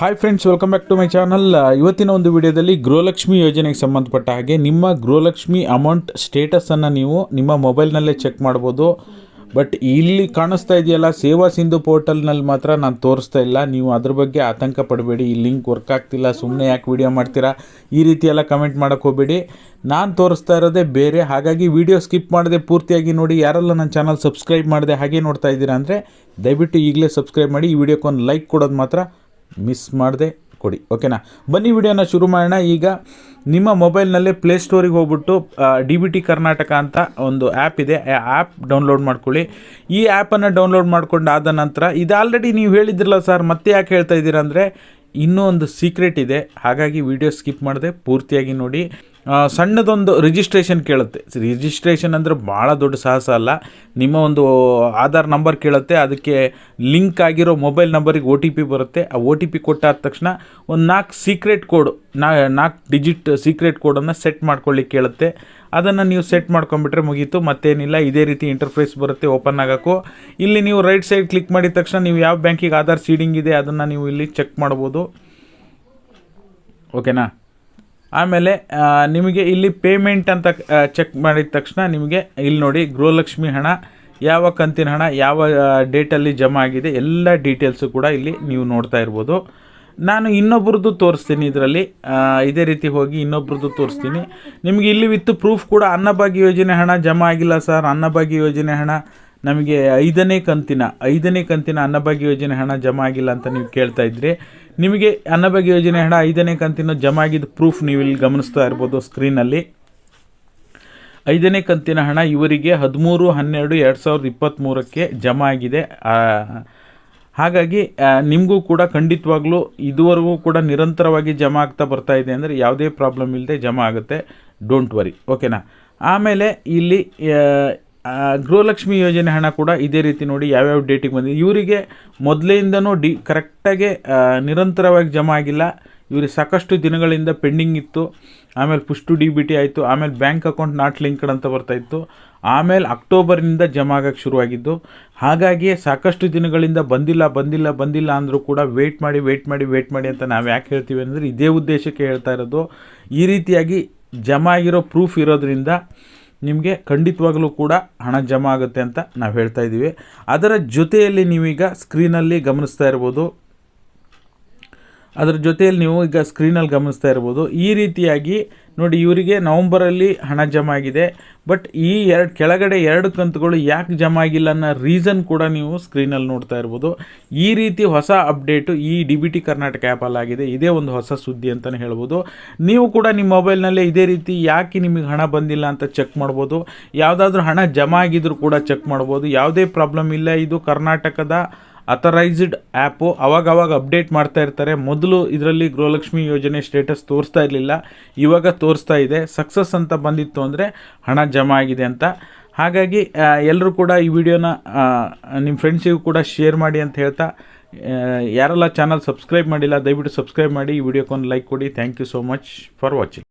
Hi friends welcome back to my channel ಇವತ್ತಿನ ಒಂದು ವಿಡಿಯೋದಲ್ಲಿ ಗೃಹಲಕ್ಷ್ಮಿ ಯೋಜನೆಗೆ ಸಂಬಂಧಪಟ್ಟ ಹಾಗೆ ನಿಮ್ಮ ಗೃಹಲಕ್ಷ್ಮಿ ಅಮೌಂಟ್ ಸ್ಟೇಟಸನ್ನು ನೀವು ನಿಮ್ಮ ಮೊಬೈಲ್ನಲ್ಲೇ ಚೆಕ್ ಮಾಡ್ಬೋದು. ಬಟ್ ಇಲ್ಲಿ ಕಾಣಿಸ್ತಾ ಇದೆಯಲ್ಲ, ಸೇವಾ ಸಿಂಧು ಪೋರ್ಟಲ್ನಲ್ಲಿ ಮಾತ್ರ ನಾನು ತೋರಿಸ್ತಾ ಇಲ್ಲ. ನೀವು ಅದ್ರ ಬಗ್ಗೆ ಆತಂಕ ಪಡಬೇಡಿ, ಈ ಲಿಂಕ್ ವರ್ಕ್ ಆಗ್ತಿಲ್ಲ ಸುಮ್ಮನೆ ಯಾಕೆ ವಿಡಿಯೋ ಮಾಡ್ತೀರಾ? ಈ ರೀತಿ ಎಲ್ಲ ಕಮೆಂಟ್ ಹೋಗಬೇಡಿ. ನಾನು ತೋರಿಸ್ತಾ ಇರೋದೇ ಬೇರೆ, ಹಾಗಾಗಿ ವಿಡಿಯೋ ಸ್ಕಿಪ್ ಮಾಡದೆ ಪೂರ್ತಿಯಾಗಿ ನೋಡಿ. ಯಾರೆಲ್ಲ ನನ್ನ ಚಾನಲ್ ಸಬ್ಸ್ಕ್ರೈಬ್ ಮಾಡಿದೆ ಹಾಗೆ ನೋಡ್ತಾ ಇದ್ದೀರಾ ಅಂದರೆ ದಯವಿಟ್ಟು ಈಗಲೇ ಸಬ್ಸ್ಕ್ರೈಬ್ ಮಾಡಿ. ಈ ವಿಡಿಯೋಕ್ಕೊಂದು ಲೈಕ್ ಕೊಡೋದು ಮಾತ್ರ ಮಿಸ್ ಮಾಡದೆ ಕೊಡಿ, ಓಕೆನಾ? ಬನ್ನಿ ವಿಡಿಯೋನ ಶುರು ಮಾಡೋಣ. ಈಗ ನಿಮ್ಮ ಮೊಬೈಲ್ನಲ್ಲೇ ಪ್ಲೇಸ್ಟೋರಿಗೆ ಹೋಗ್ಬಿಟ್ಟು ಡಿ ಬಿ ಟಿ ಕರ್ನಾಟಕ ಅಂತ ಒಂದು ಆ್ಯಪ್ ಇದೆ. ಆ ಆ್ಯಪ್ ಡೌನ್ಲೋಡ್ ಮಾಡ್ಕೊಳ್ಳಿ. ಈ ಆ್ಯಪನ್ನು ಡೌನ್ಲೋಡ್ ಮಾಡ್ಕೊಂಡು ಆದ ನಂತರ, ಇದು ಆಲ್ರೆಡಿ ನೀವು ಹೇಳಿದ್ರಲ್ಲ ಸರ್ ಮತ್ತೆ ಯಾಕೆ ಹೇಳ್ತಾ ಇದ್ದೀರಾ ಅಂದರೆ, ಇನ್ನೂ ಒಂದು ಸೀಕ್ರೆಟ್ ಇದೆ. ಹಾಗಾಗಿ ವಿಡಿಯೋ ಸ್ಕಿಪ್ ಮಾಡಿದೆ, ಪೂರ್ತಿಯಾಗಿ ನೋಡಿ. ಸಣ್ಣದೊಂದು ರಿಜಿಸ್ಟ್ರೇಷನ್ ಕೇಳುತ್ತೆ. ರಿಜಿಸ್ಟ್ರೇಷನ್ ಅಂದರೆ ಭಾಳ ದೊಡ್ಡ ಸಾಹಸ ಅಲ್ಲ. ನಿಮ್ಮ ಒಂದು ಆಧಾರ್ ನಂಬರ್ ಕೇಳುತ್ತೆ, ಅದಕ್ಕೆ ಲಿಂಕ್ ಆಗಿರೋ ಮೊಬೈಲ್ ನಂಬರಿಗೆ ಒ ಟಿ ಪಿ ಬರುತ್ತೆ. ಆ ಒ ಟಿ ಪಿ ಕೊಟ್ಟಾದ ತಕ್ಷಣ ಒಂದು ನಾಲ್ಕು ಸೀಕ್ರೆಟ್ ಕೋಡ್ ನಾ ನಾಲ್ಕು ಡಿಜಿಟ್ ಸೀಕ್ರೆಟ್ ಕೋಡನ್ನು ಸೆಟ್ ಮಾಡ್ಕೊಳ್ಳಿಕ್ಕೆ ಕೇಳುತ್ತೆ. ಅದನ್ನು ನೀವು ಸೆಟ್ ಮಾಡ್ಕೊಂಬಿಟ್ರೆ ಮುಗೀತು. ಮತ್ತೇನಿಲ್ಲ, ಇದೇ ರೀತಿ ಇಂಟರ್ಫೇಸ್ ಬರುತ್ತೆ ಓಪನ್ ಆಗೋಕ್ಕೂ. ಇಲ್ಲಿ ನೀವು ರೈಟ್ ಸೈಡ್ ಕ್ಲಿಕ್ ಮಾಡಿದ ತಕ್ಷಣ ನೀವು ಯಾವ ಬ್ಯಾಂಕಿಗೆ ಆಧಾರ್ ಸೀಡಿಂಗ್ ಇದೆ, ಅದನ್ನು ನೀವು ಇಲ್ಲಿ ಚೆಕ್ ಮಾಡ್ಬೋದು. ಓಕೆನಾ ಆಮೇಲೆ ನಿಮಗೆ ಇಲ್ಲಿ ಪೇಮೆಂಟ್ ಅಂತ ಚೆಕ್ ಮಾಡಿದ ತಕ್ಷಣ ನಿಮಗೆ ಇಲ್ಲಿ ನೋಡಿ ಗೃಹಲಕ್ಷ್ಮಿ ಹಣ, ಯಾವ ಕಂತಿನ ಹಣ, ಯಾವ ಡೇಟಲ್ಲಿ ಜಮಾ ಆಗಿದೆ, ಎಲ್ಲ ಡೀಟೇಲ್ಸು ಕೂಡ ಇಲ್ಲಿ ನೀವು ನೋಡ್ತಾ ಇರ್ಬೋದು. ನಾನು ಇನ್ನೊಬ್ರದ್ದು ತೋರಿಸ್ತೀನಿ ಇದರಲ್ಲಿ. ಇದೇ ರೀತಿ ಹೋಗಿ ಇನ್ನೊಬ್ರದ್ದು ತೋರಿಸ್ತೀನಿ. ನಿಮಗೆ ಇಲ್ಲಿ ವಿತ್ ಪ್ರೂಫ್ ಕೂಡ ಅನ್ನಭಾಗ್ಯ ಯೋಜನೆ ಹಣ ಜಮಾ ಆಗಿಲ್ಲ ಸರ್. ಅನ್ನಭಾಗ್ಯ ಯೋಜನೆ ಹಣ ನಮಗೆ ಐದನೇ ಕಂತಿನ ಐದನೇ ಕಂತಿನ ಅನ್ನಭಾಗ್ಯ ಯೋಜನೆ ಹಣ ಜಮಾ ಆಗಿಲ್ಲ ಅಂತ ನೀವು ಕೇಳ್ತಾ ಇದ್ರಿ. ನಿಮಗೆ ಅನ್ನಭಾಗ್ಯ ಯೋಜನೆ ಹಣ ಐದನೇ ಕಂತಿನ ಜಮಾ ಆಗಿದ್ದ ಪ್ರೂಫ್ ನೀವು ಇಲ್ಲಿ ಗಮನಿಸ್ತಾ ಇರ್ಬೋದು ಸ್ಕ್ರೀನಲ್ಲಿ ಐದನೇ ಕಂತಿನ ಹಣ ಇವರಿಗೆ ಹದಿಮೂರು, ಹನ್ನೆರಡು, ಎರಡು ಸಾವಿರದ ಇಪ್ಪತ್ತ್ಮೂರಕ್ಕೆ ಜಮಾ ಆಗಿದೆ. ಹಾಗಾಗಿ ನಿಮಗೂ ಕೂಡ ಖಂಡಿತವಾಗ್ಲೂ ಇದುವರೆಗೂ ಕೂಡ ನಿರಂತರವಾಗಿ ಜಮಾ ಆಗ್ತಾ ಬರ್ತಾ ಇದೆ ಅಂದರೆ ಯಾವುದೇ ಪ್ರಾಬ್ಲಮ್ ಇಲ್ಲದೆ ಜಮಾ ಆಗುತ್ತೆ. ಡೋಂಟ್ ವರಿ ಓಕೆನಾ ಆಮೇಲೆ ಇಲ್ಲಿ ಗೃಹಲಕ್ಷ್ಮಿ ಯೋಜನೆ ಹಣ ಕೂಡ ಇದೇ ರೀತಿ ನೋಡಿ ಯಾವ್ಯಾವ ಡೇಟಿಗೆ ಬಂದಿದೆ. ಇವರಿಗೆ ಮೊದಲಿಂದನೂ ಡಿ ಕರೆಕ್ಟಾಗಿ ನಿರಂತರವಾಗಿ ಜಮಾ ಆಗಿಲ್ಲ. ಇವರಿಗೆ ಸಾಕಷ್ಟು ದಿನಗಳಿಂದ ಪೆಂಡಿಂಗ್ ಇತ್ತು. ಆಮೇಲೆ ಪುಷ್ಟು ಡಿ ಬಿ ಟಿ ಆಯಿತು. ಆಮೇಲೆ ಬ್ಯಾಂಕ್ ಅಕೌಂಟ್ ನಾಟ್ ಲಿಂಕ್ಡ್ ಅಂತ ಬರ್ತಾ ಇತ್ತು. ಆಮೇಲೆ ಅಕ್ಟೋಬರ್ನಿಂದ ಜಮಾ ಆಗಕ್ಕೆ ಶುರುವಾಗಿದ್ದು. ಹಾಗಾಗಿ ಸಾಕಷ್ಟು ದಿನಗಳಿಂದ ಬಂದಿಲ್ಲ ಬಂದಿಲ್ಲ ಬಂದಿಲ್ಲ ಅಂದರೂ ಕೂಡ ವೆಯ್ಟ್ ಮಾಡಿ ವೆಯ್ಟ್ ಮಾಡಿ ವೆಯ್ಟ್ ಮಾಡಿ ಅಂತ ನಾವು ಯಾಕೆ ಹೇಳ್ತೀವಿ ಅಂದರೆ ಇದೇ ಉದ್ದೇಶಕ್ಕೆ ಹೇಳ್ತಾ ಇರೋದು. ಈ ರೀತಿಯಾಗಿ ಜಮಾ ಆಗಿರೋ ಪ್ರೂಫ್ ಇರೋದ್ರಿಂದ ನಿಮಗೆ ಖಂಡಿತವಾಗಲೂ ಕೂಡ ಹಣ ಜಮಾ ಆಗುತ್ತೆ ಅಂತ ನಾವು ಹೇಳ್ತಾ ಇದ್ದೀವಿ ಅದರ ಜೊತೆಯಲ್ಲಿ ನೀವೀಗ ಸ್ಕ್ರೀನಲ್ಲಿ ಗಮನಿಸ್ತಾ ಇರ್ಬೋದು. ಅದರ ಜೊತೆಯಲ್ಲಿ ನೀವು ಈಗ ಸ್ಕ್ರೀನಲ್ಲಿ ಗಮನಿಸ್ತಾ ಇರ್ಬೋದು, ಈ ರೀತಿಯಾಗಿ ನೋಡಿ ಇವರಿಗೆ ನವಂಬರಲ್ಲಿ ಹಣ ಜಮಾ ಆಗಿದೆ, ಬಟ್ ಈ ಎರಡು, ಕೆಳಗಡೆ ಎರಡು ಕಂತುಗಳು ಯಾಕೆ ಜಮಾ ಆಗಿಲ್ಲ ಅನ್ನೋ ರೀಸನ್ ಕೂಡ ನೀವು ಸ್ಕ್ರೀನಲ್ಲಿ ನೋಡ್ತಾ ಇರ್ಬೋದು. ಈ ರೀತಿ ಹೊಸ ಅಪ್ಡೇಟು ಈ ಡಿ ಬಿ ಟಿ ಕರ್ನಾಟಕ ಆ್ಯಪಲ್ಲಾಗಿದೆ ಇದೇ ಒಂದು ಹೊಸ ಸುದ್ದಿ ಅಂತಲೇ ಹೇಳ್ಬೋದು. ನೀವು ಕೂಡ ನಿಮ್ಮ ಮೊಬೈಲ್ನಲ್ಲೇ ಇದೇ ರೀತಿ ಯಾಕೆ ನಿಮಗೆ ಹಣ ಬಂದಿಲ್ಲ ಅಂತ ಚೆಕ್ ಮಾಡ್ಬೋದು. ಯಾವುದಾದ್ರೂ ಹಣ ಜಮಾ ಆಗಿದ್ರು ಕೂಡ ಚೆಕ್ ಮಾಡ್ಬೋದು. ಯಾವುದೇ ಪ್ರಾಬ್ಲಮ್ ಇಲ್ಲ, ಇದು ಕರ್ನಾಟಕದ ಅಥರೈಸ್ಡ್ ಆ್ಯಪು ಅವಾಗ ಅವಾಗ ಅಪ್ಡೇಟ್ ಮಾಡ್ತಾ ಇರ್ತಾರೆ. ಮೊದಲು ಇದರಲ್ಲಿ ಗೃಹಲಕ್ಷ್ಮಿ ಯೋಜನೆ ಸ್ಟೇಟಸ್ ತೋರಿಸ್ತಾ ಇರಲಿಲ್ಲ. ಇವಾಗ ತೋರಿಸ್ತಾ ಇದೆ. ಸಕ್ಸಸ್ ಅಂತ ಬಂದಿತ್ತು ಅಂದರೆ ಹಣ ಜಮಾ ಆಗಿದೆ ಅಂತ. ಹಾಗಾಗಿ ಎಲ್ಲರೂ ಕೂಡ ಈ ವಿಡಿಯೋನ ನಿಮ್ಮ ಫ್ರೆಂಡ್ಸಿಗೂ ಕೂಡ ಶೇರ್ ಮಾಡಿ ಅಂತ ಹೇಳ್ತಾ ಯಾರೆಲ್ಲ ಚಾನಲ್ ಸಬ್ಸ್ಕ್ರೈಬ್ ಮಾಡಿಲ್ಲ, ದಯವಿಟ್ಟು ಸಬ್ಸ್ಕ್ರೈಬ್ ಮಾಡಿ. ಈ ವಿಡಿಯೋಕ್ಕೊಂದು ಲೈಕ್ ಕೊಡಿ. Thank you so much for watching